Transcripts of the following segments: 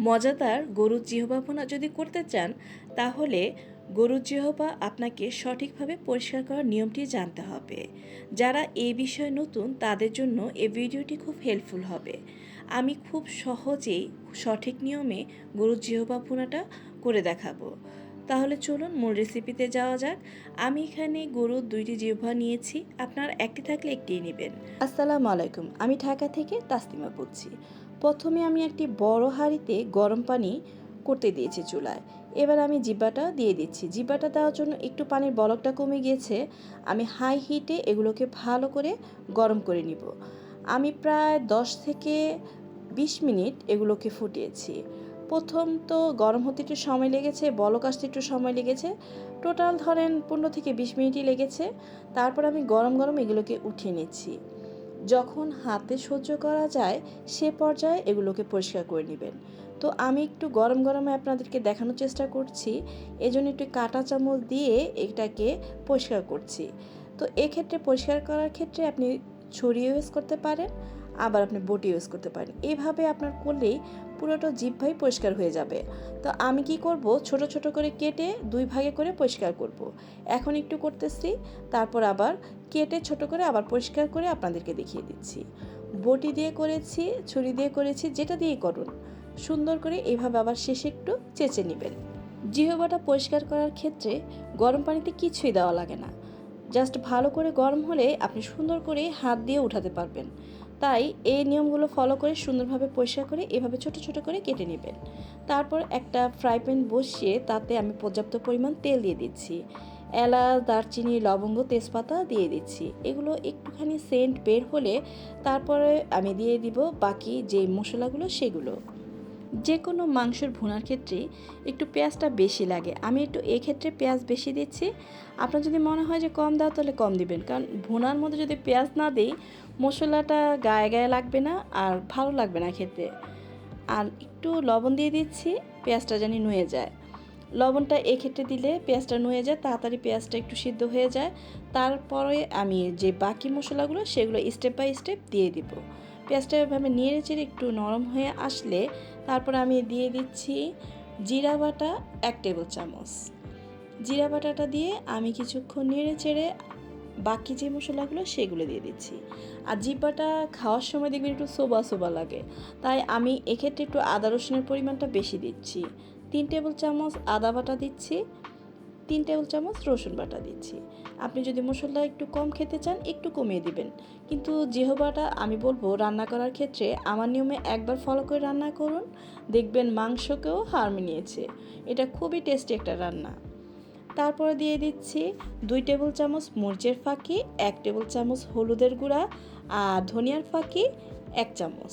মজাদার গরুর জিহবা যদি করতে চান, তাহলে গরুর জিহবা আপনাকে সঠিকভাবে পরিষ্কার করার নিয়মটি জানতে হবে। যারা এই বিষয়ে নতুন, তাদের জন্য এই ভিডিওটি খুব হেল্পফুল হবে। আমি খুব সহজেই সঠিক নিয়মে গরুর জিহবা করে দেখাবো। তাহলে চলুন মূল রেসিপিতে যাওয়া যাক। আমি এখানে গরুর দুইটি জিহ্বা নিয়েছি, আপনার একটি থাকলে একটিই নেবেন। আসসালামু আলাইকুম, আমি ঢাকা থেকে তাসলিমা বলছি। প্রথমে আমি একটি বড় হাঁড়িতে গরম পানি করতে দিয়েছি চুলায়। এবার আমি জিব্বাটা দিয়ে দিচ্ছি। জিব্বাটা দেওয়ার জন্য একটু পানির বলকটা কমে গিয়েছে। আমি হাই হিটে এগুলোকে ভালো করে গরম করে নিব। আমি প্রায় দশ থেকে বিশ মিনিট এগুলোকে ফুটিয়েছি। প্রথম তো গরম হতে একটু সময় লেগেছে, বলক আসতে একটু সময় লেগেছে। টোটাল ধরেন পনেরো থেকে বিশ মিনিটই লেগেছে। তারপর আমি গরম গরম এগুলোকে উঠিয়ে নিচ্ছি। যখন হাতে সহ্য করা যায়, সে পর্যায়ে এগুলোকে পরিষ্কার করে নেবেন। তো আমি একটু গরম গরমে আপনাদেরকে দেখানোর চেষ্টা করছি। এজন্য একটু কাঁটা চামচ দিয়ে এটাকে পরিষ্কার করছি। তো এক্ষেত্রে পরিষ্কার করার ক্ষেত্রে আপনি ছুরি ইউজ করতে পারেন। আবার আপনি বটি ইউজ করতে পারেন। এভাবে আপনার করলেই পুরোটা জিভ ভাই পরিষ্কার হয়ে যাবে। তো আমি কি করব? ছোট ছোট করে কেটে দুই ভাগে করে পরিষ্কার করব। এখন একটু করতেছি, তারপর আবার কেটে ছোট করে আবার পরিষ্কার করে আপনাদেরকে দেখিয়ে দিচ্ছি। বটি দিয়ে করেছি, ছুরি দিয়ে করেছি, যেটা দিয়ে করুন। সুন্দর করে এইভাবে আবার শেষে একটু চেঁচে নেবেন। জিহবাটা পরিষ্কার করার ক্ষেত্রে গরম পানিতে কিছুই দেওয়া লাগে না। জাস্ট ভালো করে গরম হলে আপনি সুন্দর করে হাত দিয়ে উঠাতে পারবেন। তাই এই নিয়মগুলো ফলো করে সুন্দরভাবে পরিষ্কার করে এভাবে ছোট ছোট করে কেটে নেবেন। তারপর একটা ফ্রাই প্যান বসিয়ে তাতে আমি পর্যাপ্ত পরিমাণ তেল দিয়ে দিচ্ছি। এলাচ, দারচিনি, লবঙ্গ, তেজপাতা দিয়ে দিচ্ছি। এগুলো একটুখানি সেন্ট বের হলে তারপরে আমি দিয়ে দিব বাকি যে মশলাগুলো সেগুলো। যে কোনো মাংসের ভুনার ক্ষেত্রে একটু পেঁয়াজটা বেশি লাগে। আমি একটু এক্ষেত্রে পেঁয়াজ বেশি দিচ্ছি। আপনার যদি মনে হয় যে কম দাও, তাহলে কম দিবেন। কারণ ভুনার মধ্যে যদি পেঁয়াজ না দিই, মশলাটা গায়ে গায়ে লাগবে না আর ভালো লাগবে না খেতে। আর একটু লবণ দিয়ে দিচ্ছি, পেঁয়াজটা জানি নুয়ে যায়। লবণটা এক্ষেত্রে দিলে পেঁয়াজটা নুয়ে যায়, তাড়াতাড়ি পেঁয়াজটা একটু সিদ্ধ হয়ে যায়। তারপরে আমি যে বাকি মশলাগুলো, সেগুলো স্টেপ বাই স্টেপ দিয়ে দিব। পেঁয়াজটা এভাবে নেড়ে চেড়ে একটু নরম হয়ে আসলে তারপর আমি দিয়ে দিচ্ছি জিরা বাটা এক টেবিল চামচ। জিরা বাটাটা দিয়ে আমি কিছুক্ষণ নেড়ে চেড়ে বাকি যে মশলাগুলো, সেগুলো দিয়ে দিচ্ছি। আর জিব্বাটা খাওয়ার সময় দেখবেন একটু সোবা সোবা লাগে। তাই আমি এক্ষেত্রে একটু আদা রসুনের পরিমাণটা বেশি দিচ্ছি। তিন টেবিল চামচ আদা বাটা দিচ্ছি, তিন টেবিল চামচ রসুন বাটা দিচ্ছি। আপনি যদি মশলা একটু কম খেতে চান, একটু কমিয়ে দিবেন। কিন্তু যেহবাটা আমি বলব রান্না করার ক্ষেত্রে আমার নিয়মে একবার ফলো করে রান্না করুন। দেখবেন মাংসকেও হার মিনিয়েছে এটা খুবই টেস্টি একটা রান্না। তারপরে দিয়ে দিচ্ছি দুই টেবিল চামচ মরিচের ফাঁকি, এক টেবিল চামচ হলুদের গুঁড়া আর ধনিয়ার ফাঁকি, এক চামচ।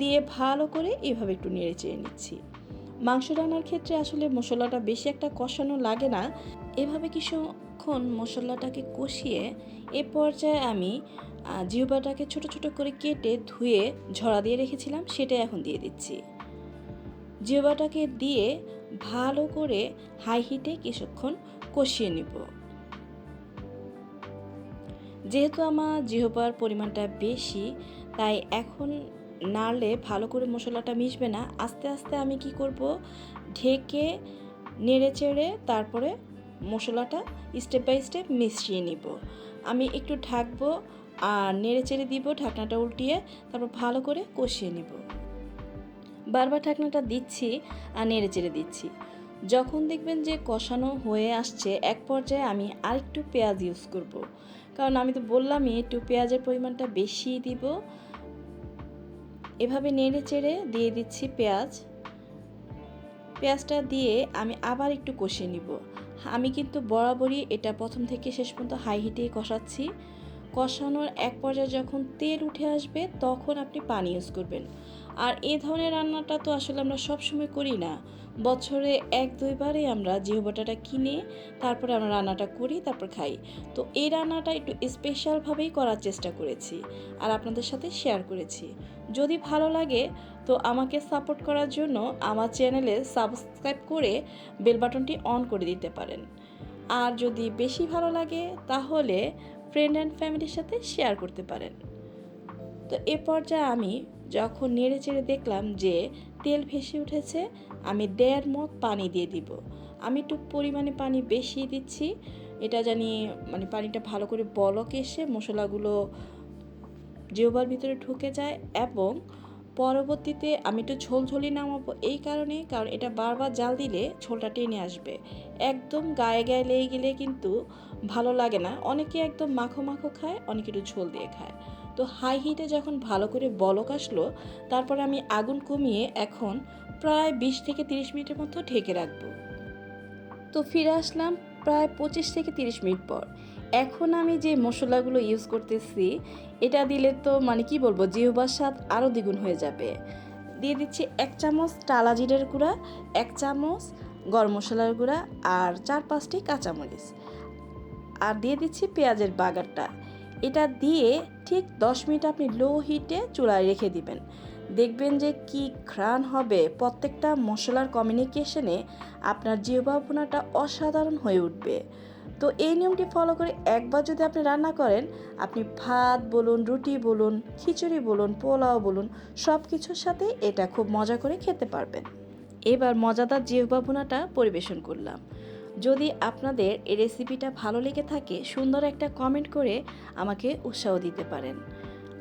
দিয়ে ভালো করে এভাবে একটু নেড়ে চেড়ে নিচ্ছি। মাংস রান্নার ক্ষেত্রে আসলে মশলাটা বেশি একটা কষানো লাগে না। এভাবে কিছুক্ষণ মশলাটাকে কষিয়ে এ পর্যায়ে আমি জিহবাটাকে ছোট ছোট করে কেটে ধুয়ে ঝরা দিয়ে রেখেছিলাম, সেটাই এখন দিয়ে দিচ্ছি। জিহবাটাকে দিয়ে ভালো করে হাই হিটে কিছুক্ষণ কষিয়ে নিব। যেহেতু আমার জিহবার পরিমাণটা বেশি, তাই এখন নাড়লে ভালো করে মশলাটা মিশবে না। আস্তে আস্তে আমি কি করব? ঢেকে, নেড়ে চেড়ে তারপরে মশলাটা স্টেপ বাই স্টেপ মিশিয়ে নিব। আমি একটু ঢাকবো আর নেড়ে চেড়ে দিব, ঢাকনাটা উল্টিয়ে, তারপর ভালো করে কষিয়ে নিব। বারবার ঢাকনাটা দিচ্ছি আর নেড়ে চেড়ে দিচ্ছি। যখন দেখবেন যে কষানো হয়ে আসছে, এক পর্যায়ে আমি আরেকটু পেঁয়াজ ইউজ করব। কারণ আমি তো বললামই, একটু পেঁয়াজের পরিমাণটা বেশি দিব। এভাবে নেড়ে চেড়ে দিয়ে দিচ্ছি পেঁয়াজ। পেঁয়াজটা দিয়ে আমি আবার একটু কষিয়ে নিব। আমি কিন্তু বরাবরই এটা প্রথম থেকে শেষ পর্যন্ত হাই হিটে কষাচ্ছি। কষানোর এক পর্যায়ে যখন তেল উঠে আসবে, তখন আপনি পানি ইউজ করবেন। আর এ ধরনের রান্নাটা তো আসলে আমরা সবসময় করি না। বছরে এক দুইবারে আমরা জিহবাটাটা কিনে তারপরে আমরা রান্নাটা করি, তারপর খাই। তো এই রান্নাটা একটু স্পেশালভাবেই করার চেষ্টা করেছি আর আপনাদের সাথে শেয়ার করেছি। যদি ভালো লাগে, তো আমাকে সাপোর্ট করার জন্য আমার চ্যানেলে সাবস্ক্রাইব করে বেল বাটনটি অন করে দিতে পারেন। আর যদি বেশি ভালো লাগে, তাহলে ফ্রেন্ড অ্যান্ড ফ্যামিলির সাথে শেয়ার করতে পারেন। তো এ পর্যায়ে আমি যখন নেড়ে চেড়ে দেখলাম যে তেল ভেসে উঠেছে, আমি দেড় মগ পানি দিয়ে দিব। আমি একটু পরিমাণে পানি বেশি দিচ্ছি। এটা জানি মানে পানিটা ভালো করে বলক এসে মশলাগুলো জিওবার ভিতরে ঢুকে যায় এবং পরবর্তীতে আমি একটু ঝোল ঝোলি নামাবো এই কারণে, কারণ এটা বারবার জাল দিলে ঝোলটা টেনে আসবে। একদম গায়ে গায়ে লেগে গেলে কিন্তু ভালো লাগে না। অনেকে একদম মাখো মাখো খায়, অনেকে একটু ঝোল দিয়ে খায়। তো হাই হিটে যখন ভালো করে বলক আসলো, তারপর আমি আগুন কমিয়ে এখন প্রায় বিশ থেকে তিরিশ মিনিটের মতো ঢেকে রাখব। তো ফিরে আসলাম প্রায় পঁচিশ থেকে তিরিশ মিনিট পর। এখন আমি যে মশলাগুলো ইউজ করতেছি, এটা দিলে তো মানে কি বলব, জিহ্বার স্বাদ আরও দ্বিগুণ হয়ে যাবে। দিয়ে দিচ্ছি এক চামচ টালা জিরের গুঁড়া, এক চামচ গরম মশলার গুঁড়া আর চার পাঁচটি কাঁচামরিচ। আর দিয়ে দিচ্ছি পেঁয়াজের বাগারটা। এটা দিয়ে ঠিক দশ মিনিট আপনি লো হিটে চুলায় রেখে দিবেন। দেখবেন যে কি ঘ্রাণ হবে। প্রত্যেকটা মশলার কমিউনিকেশনে আপনার জিহ্বাভুনাটা অসাধারণ হয়ে উঠবে। তো এই নিয়মটি ফলো করে একবার যদি আপনি রান্না করেন, আপনি ভাত বলুন, রুটি বলুন, খিচুড়ি বলুন, পোলাও বলুন সব কিছুর সাথে এটা খুব মজা করে খেতে পারবেন। এবার মজাদার জিহ্বা ভুনাটা পরিবেশন করলাম। যদি আপনাদের এই রেসিপিটা ভালো লেগে থাকে, সুন্দর একটা কমেন্ট করে আমাকে উৎসাহ দিতে পারেন।